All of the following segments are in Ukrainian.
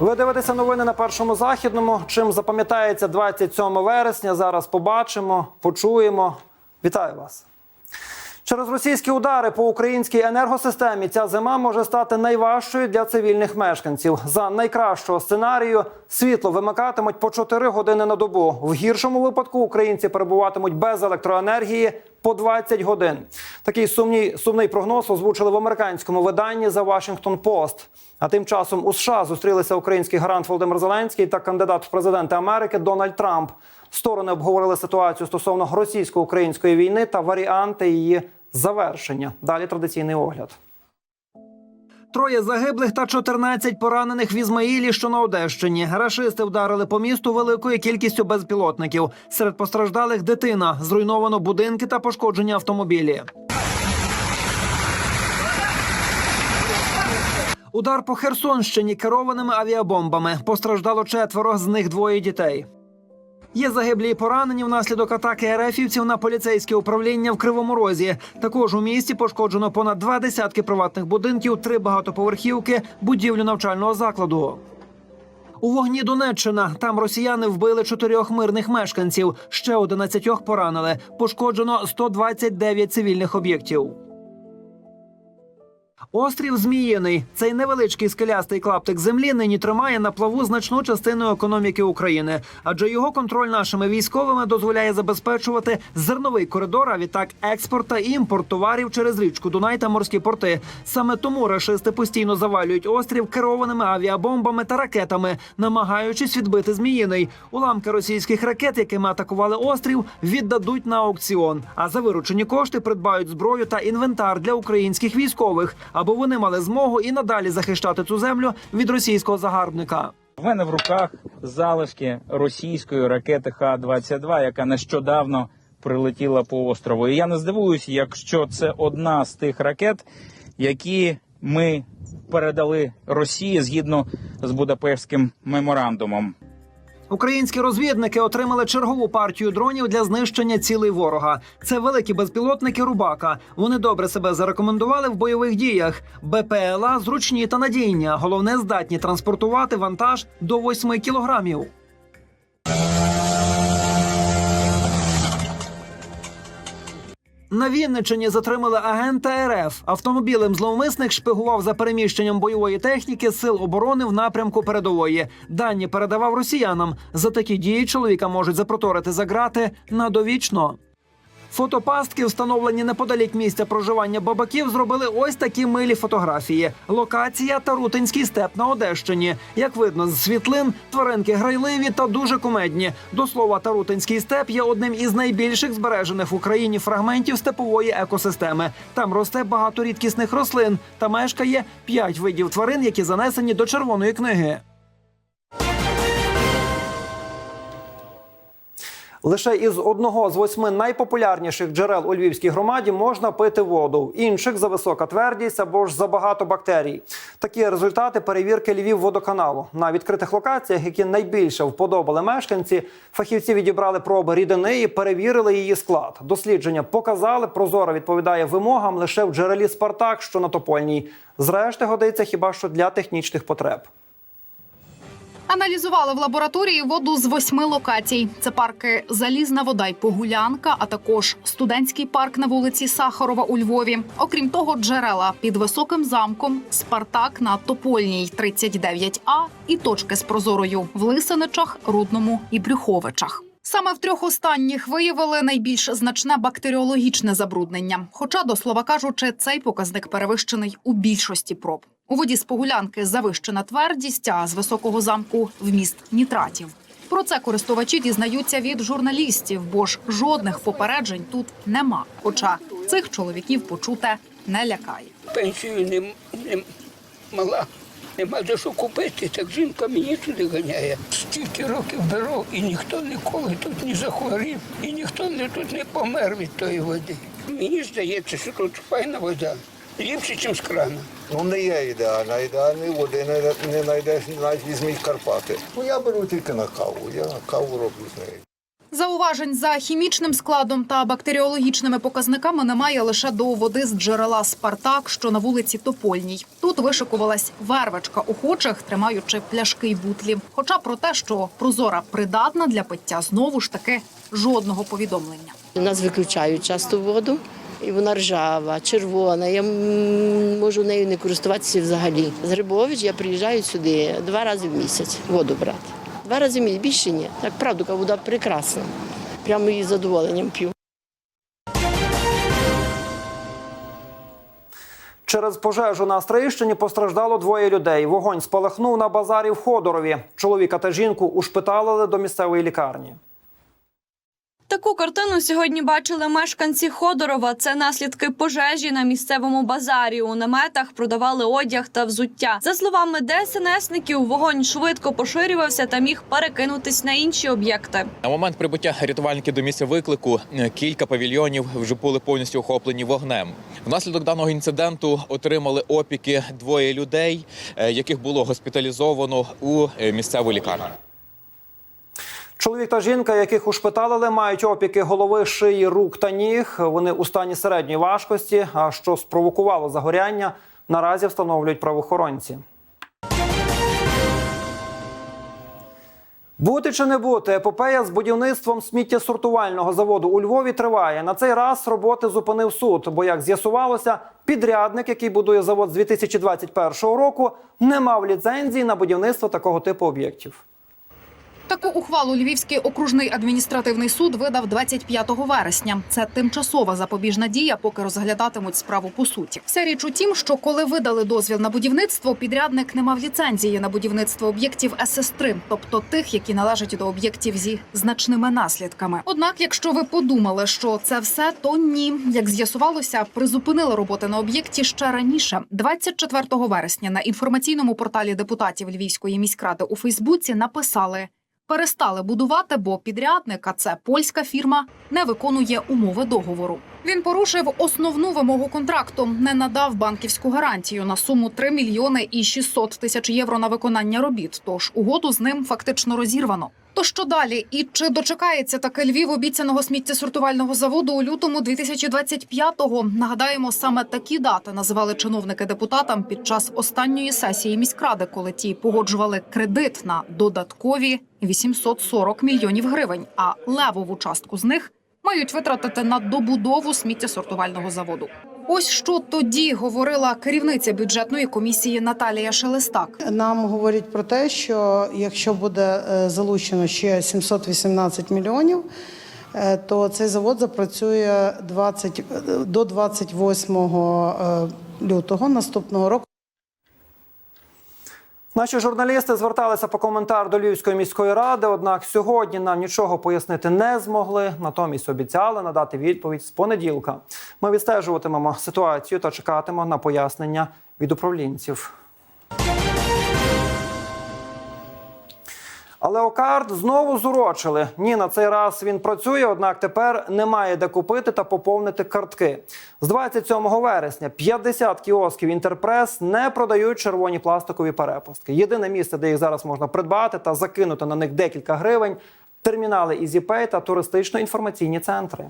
Ви дивитеся новини на першому західному. Чим запам'ятається 27 вересня? Зараз побачимо, почуємо. Вітаю вас. Через російські удари по українській енергосистемі ця зима може стати найважчою для цивільних мешканців. За найкращого сценарію світло вимикатимуть по 4 години на добу. В гіршому випадку українці перебуватимуть без електроенергії по 20 годин. Такий сумний, сумний прогноз озвучили в американському виданні The Washington Post. А тим часом у США зустрілися український гарант Володимир Зеленський та кандидат в президенти Америки Дональд Трамп. Сторони обговорили ситуацію стосовно російсько-української війни та варіанти її завершення. Далі традиційний огляд. Троє загиблих та 14 поранених в Ізмаїлі, що на Одещині. Рашисти вдарили по місту великою кількістю безпілотників. Серед постраждалих дитина, зруйновано будинки та пошкоджені автомобілі. Удар по Херсонщині керованими авіабомбами. Постраждало четверо, з них двоє дітей. Є загиблі і поранені внаслідок атаки РФівців на поліцейське управління в Кривому Розі. Також у місті пошкоджено понад два десятки приватних будинків, три багатоповерхівки, будівлю навчального закладу. У вогні Донеччина там росіяни вбили чотирьох мирних мешканців. Ще 11 поранили. Пошкоджено 129 цивільних об'єктів. Острів Зміїний. Цей невеличкий скелястий клаптик землі нині тримає на плаву значну частину економіки України, адже його контроль нашими військовими дозволяє забезпечувати зерновий коридор, а відтак експорт та імпорт товарів через річку Дунай та морські порти. Саме тому рашисти постійно завалюють острів керованими авіабомбами та ракетами, намагаючись відбити Зміїний. Уламки російських ракет, якими атакували острів, віддадуть на аукціон. А за виручені кошти придбають зброю та інвентар для українських військових, аби вони мали змогу і надалі захищати цю землю від російського загарбника. У мене в руках залишки російської ракети Х-22, яка нещодавно прилетіла по острову. І я не здивуюся, якщо це одна з тих ракет, які ми передали Росії згідно з Будапештським меморандумом. Українські розвідники отримали чергову партію дронів для знищення цілей ворога. Це великі безпілотники Рубака. Вони добре себе зарекомендували в бойових діях. БПЛА зручні та надійні. Головне здатні транспортувати вантаж до 8 кілограмів. На Вінниччині затримали агента РФ. Автомобілем зловмисник шпигував за переміщенням бойової техніки сил оборони в напрямку передової. Дані передавав росіянам. За такі дії чоловіка можуть запроторити за грати на довічно. Фотопастки, встановлені неподалік місця проживання бабаків, зробили ось такі милі фотографії. Локація Тарутинський степ на Одещині. Як видно з світлин, тваринки грайливі та дуже кумедні. До слова, Тарутинський степ є одним із найбільших збережених в Україні фрагментів степової екосистеми. Там росте багато рідкісних рослин та мешкає п'ять видів тварин, які занесені до червоної книги. Лише із одного з восьми найпопулярніших джерел у львівській громаді можна пити воду. В інших за висока твердість або ж за багато бактерій. Такі результати перевірки Львівводоканалу. На відкритих локаціях, які найбільше вподобали мешканці, фахівці відібрали проби рідини і перевірили її склад. Дослідження показали, прозоро відповідає вимогам лише в джерелі Спартак, що на Топольній. Зрешти годиться хіба що для технічних потреб. Аналізували в лабораторії воду з восьми локацій. Це парки Залізна вода й Погулянка, а також студентський парк на вулиці Сахарова у Львові. Окрім того, джерела під високим замком, Спартак на Топольній 39А і точки з прозорою в Лисиничах, Рудному і Брюховичах. Саме в трьох останніх виявили найбільш значне бактеріологічне забруднення. Хоча, до слова кажучи, цей показник перевищений у більшості проб. У воді з погулянки завищена твердість, а з високого замку вміст нітратів. Про це користувачі дізнаються від журналістів, бо ж жодних попереджень тут нема. Хоча цих чоловіків почуте не лякає. пенсію не, не мала. Нема за що купити, так жінка мені сюди ганяє. Стільки років беру, і ніхто ніколи тут не захворів, і ніхто не тут не помер від тої води. Мені здається, що тут файна вода, ліпше, ніж з крана. Ну не є ідеальна, ідеальної води не, не знайдеш навіть візьміть Карпати. Ну я беру тільки на каву, я каву роблю з нею. Зауважень за хімічним складом та бактеріологічними показниками немає лише до води з джерела Спартак, що на вулиці Топольній. Тут вишикувалась вервечка охочих, тримаючи пляшки й бутлі. Хоча про те, що прозора придатна для пиття, знову ж таки жодного повідомлення. Нас виключають часто воду, і вона ржава, червона. Я можу нею не користуватися взагалі. З Грибович я приїжджаю сюди два рази в місяць воду брати. Два рази в місяць, більше ні. Так правда, яка вода прекрасна. Прямо її задоволенням п'ю. Через пожежу на Стрийщині постраждало двоє людей. Вогонь спалахнув на базарі в Ходорові. Чоловіка та жінку ушпиталили до місцевої лікарні. Таку картину сьогодні бачили мешканці Ходорова. Це наслідки пожежі на місцевому базарі. У наметах продавали одяг та взуття. За словами ДСНСників, вогонь швидко поширювався та міг перекинутись на інші об'єкти. На момент прибуття рятувальників до місця виклику е, кілька павільйонів вже були повністю охоплені вогнем. Внаслідок даного інциденту отримали опіки двоє людей, е, яких було госпіталізовано у е, місцеву лікарню. Чоловік та жінка, яких ушпиталили, мають опіки голови, шиї, рук та ніг. Вони у стані середньої важкості. А що спровокувало загоряння, наразі встановлюють правоохоронці. Бути чи не бути, епопея з будівництвом сміттєсортувального заводу у Львові триває. На цей раз роботи зупинив суд, бо, як з'ясувалося, підрядник, який будує завод з 2021 року, не мав ліцензії на будівництво такого типу об'єктів. Таку ухвалу Львівський окружний адміністративний суд видав 25 вересня. Це тимчасова запобіжна дія, поки розглядатимуть справу по суті. Вся річ у тім, що коли видали дозвіл на будівництво, підрядник не мав ліцензії на будівництво об'єктів СС-3, тобто тих, які належать до об'єктів зі значними наслідками. Однак, якщо ви подумали, що це все, то ні. Як з'ясувалося, призупинили роботи на об'єкті ще раніше. 24 вересня на інформаційному порталі депутатів Львівської міськради у Фейсбуці написали. Перестали будувати, бо підрядник, а це польська фірма, не виконує умови договору. Він порушив основну вимогу контракту, не надав банківську гарантію на суму 3 мільйони і 600 тисяч євро на виконання робіт. Тож угоду з ним фактично розірвано. То що далі? І чи дочекається таке Львів обіцяного сміттєсортувального заводу у лютому 2025-го? Нагадаємо, саме такі дати називали чиновники депутатам під час останньої сесії міськради, коли ті погоджували кредит на додаткові 840 мільйонів гривень. А левову частку з них мають витратити на добудову сміттєсортувального заводу. Ось що тоді говорила керівниця бюджетної комісії Наталія Шелестак. Нам говорять про те, що якщо буде е, залучено ще 718 мільйонів, е, то цей завод запрацює 20, е, до 28 е, лютого наступного року. Наші журналісти зверталися по коментар до Львівської міської ради. Однак сьогодні нам нічого пояснити не змогли. Натомість обіцяли надати відповідь з понеділка. Ми відстежуватимемо ситуацію та чекатимемо на пояснення від управлінців. Але Окард знову зурочили. Ні, на цей раз він працює, однак тепер немає де купити та поповнити картки. З 27 вересня 50 кіосків Інтерпрес не продають червоні пластикові перепустки. Єдине місце, де їх зараз можна придбати та закинути на них декілька гривень термінали EasyPay та туристично-інформаційні центри.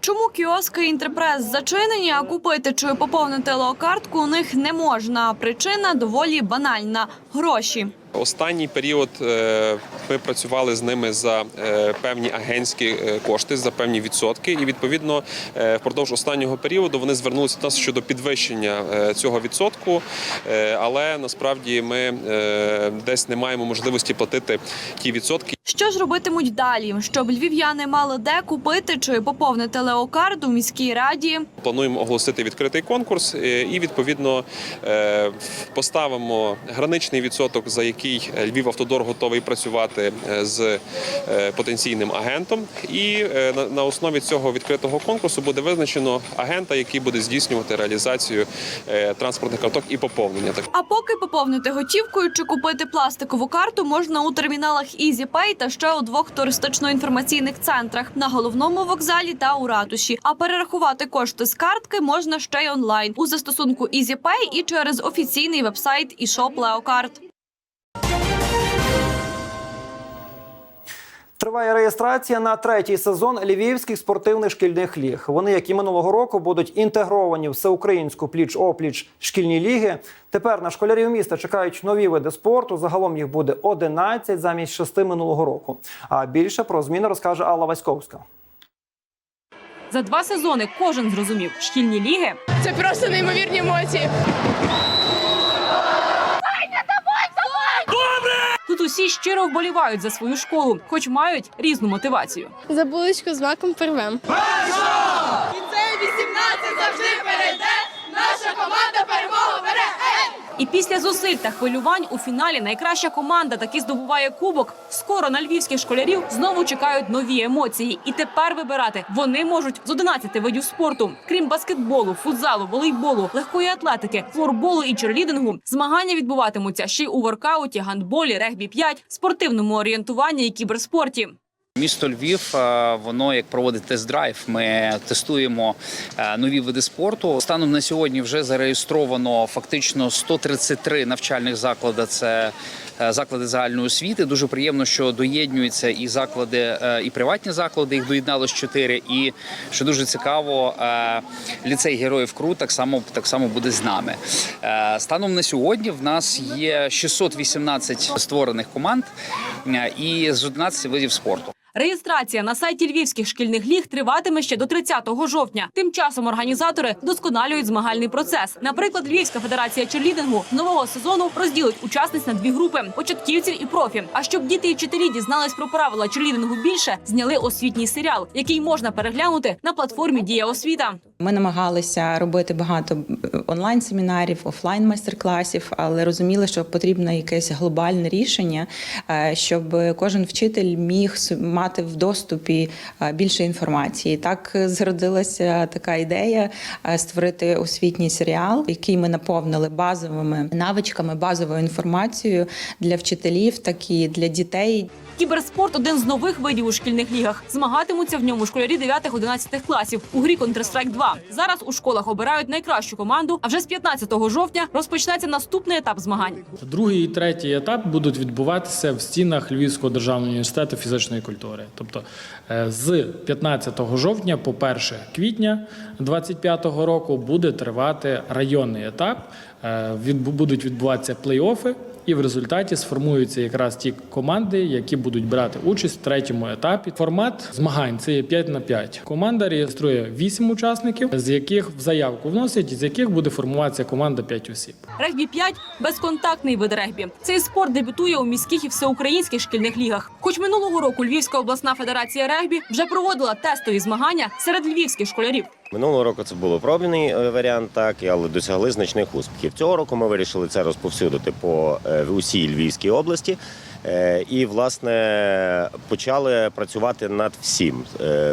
Чому кіоски інтерпрес зачинені, а купити чи поповнити леокартку у них не можна? Причина доволі банальна гроші. Останній період е, ми працювали з ними за е, певні агентські е, кошти, за певні відсотки, і відповідно впродовж останнього періоду вони звернулися до нас щодо підвищення цього відсотку. Але насправді ми десь не маємо можливості платити ті відсотки. Що ж робитимуть далі, щоб львів'яни мали де купити чи поповнити леокард у міській раді? Плануємо оголосити відкритий конкурс і відповідно поставимо граничний відсоток, за який Львів Автодор готовий працювати е, з е, потенційним агентом. І е, на- основі цього відкритого конкурсу буде визначено агента, який буде здійснювати реалізацію е, транспортних карток і поповнення. А поки поповнити готівкою чи купити пластикову карту можна у терміналах EasyPay та ще у двох туристично-інформаційних центрах на головному вокзалі та у ратуші. А перерахувати кошти з картки можна ще й онлайн у застосунку EasyPay і через офіційний вебсайт і шоп Леокарт. Триває реєстрація на третій сезон львівських спортивних шкільних ліг. Вони, як і минулого року, будуть інтегровані в всеукраїнську пліч-опліч шкільні ліги. Тепер на школярів міста чекають нові види спорту. Загалом їх буде 11 замість 6 минулого року. А більше про зміни розкаже Алла Васьковська. За два сезони кожен зрозумів, шкільні ліги Це просто неймовірні емоції. тут усі щиро вболівають за свою школу, хоч мають різну мотивацію. За булочку з маком первем. І після зусиль та хвилювань у фіналі найкраща команда таки здобуває кубок. Скоро на львівських школярів знову чекають нові емоції, і тепер вибирати вони можуть з 11 видів спорту, крім баскетболу, футзалу, волейболу, легкої атлетики, флорболу і черлідингу. Змагання відбуватимуться ще й у воркауті, гандболі, регбі 5 спортивному орієнтуванні і кіберспорті. Місто Львів, е, воно як проводить тест-драйв. Ми тестуємо е, нові види спорту. Станом на сьогодні вже зареєстровано фактично 133 навчальних заклади. Це е, заклади загальної освіти. Дуже приємно, що доєднуються і заклади, і приватні заклади. Їх доєдналось чотири. І що дуже цікаво, ліцей героїв КРУ так само так само буде з нами. Станом на сьогодні в нас є 618 створених команд і з 11 видів спорту. Реєстрація на сайті львівських шкільних ліг триватиме ще до 30 жовтня. Тим часом організатори досконалюють змагальний процес. Наприклад, Львівська федерація черлідингу нового сезону розділить учасниць на дві групи початківців і профі. А щоб діти і вчителі дізнались про правила черлідингу більше, зняли освітній серіал, який можна переглянути на платформі Дія освіта. Ми намагалися робити багато онлайн семінарів, офлайн майстер-класів, але розуміли, що потрібно якесь глобальне рішення, е, щоб кожен вчитель міг мати в доступі е, більше інформації. Так зродилася така ідея е, створити освітній серіал, який ми наповнили базовими навичками, базовою інформацією для вчителів, так і для дітей. Кіберспорт один з нових видів у шкільних лігах. Змагатимуться в ньому школярі 9-11 класів у грі Counter-Strike 2. Зараз у школах обирають найкращу команду. А вже з 15 жовтня розпочнеться наступний етап змагань. Другий і третій етап будуть відбуватися в стінах Львівського державного університету фізичної культури. Тобто е, з 15 жовтня по 1 квітня 2025 року буде тривати районний етап. Е, Будуть відбуватися плей-офи. І в результаті сформуються якраз ті команди, які будуть брати участь в третьому етапі. Формат змагань це є 5 на 5. Команда реєструє 8 учасників, з яких в заявку вносять, з яких буде формуватися команда 5 осіб. Регбі 5 – безконтактний вид регбі. Цей спорт дебютує у міських і всеукраїнських шкільних лігах. Хоч минулого року Львівська обласна федерація регбі вже проводила тестові змагання серед львівських школярів. Минулого року це було пробний е, варіант, так але досягли значних успіхів. Цього року ми вирішили це розповсюдити по е, усій Львівській області. Е, І власне почали працювати над всім.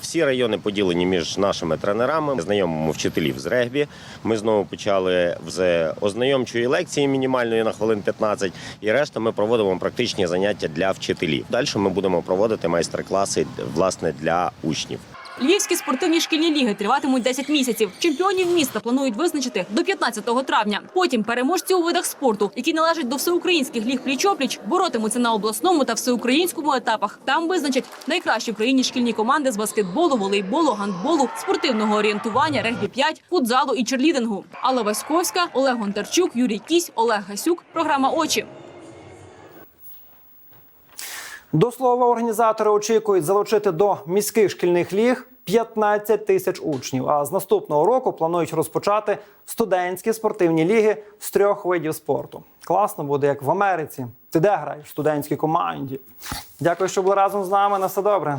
Всі райони поділені між нашими тренерами. Знайомимо вчителів з регбі. Ми знову почали з ознайомчої лекції мінімальної на хвилин 15, і решта ми проводимо практичні заняття для вчителів. Далі ми будемо проводити майстер-класи власне для учнів. Львівські спортивні шкільні ліги триватимуть 10 місяців. Чемпіонів міста планують визначити до 15 травня. Потім переможці у видах спорту, які належать до всеукраїнських ліг пліч-опліч, боротимуться на обласному та всеукраїнському етапах. Там визначать найкращі країні шкільні команди з баскетболу, волейболу, гандболу, спортивного орієнтування, регбі 5 футзалу і черлідингу. Алла Васьковська, Олег Гонтарчук, Юрій Кісь, Олег Гасюк. Програма Очі. До слова, організатори очікують залучити до міських шкільних ліг 15 тисяч учнів. А з наступного року планують розпочати студентські спортивні ліги з трьох видів спорту. Класно буде, як в Америці. Ти де граєш в студентській команді? Дякую, що були разом з нами. На все добре.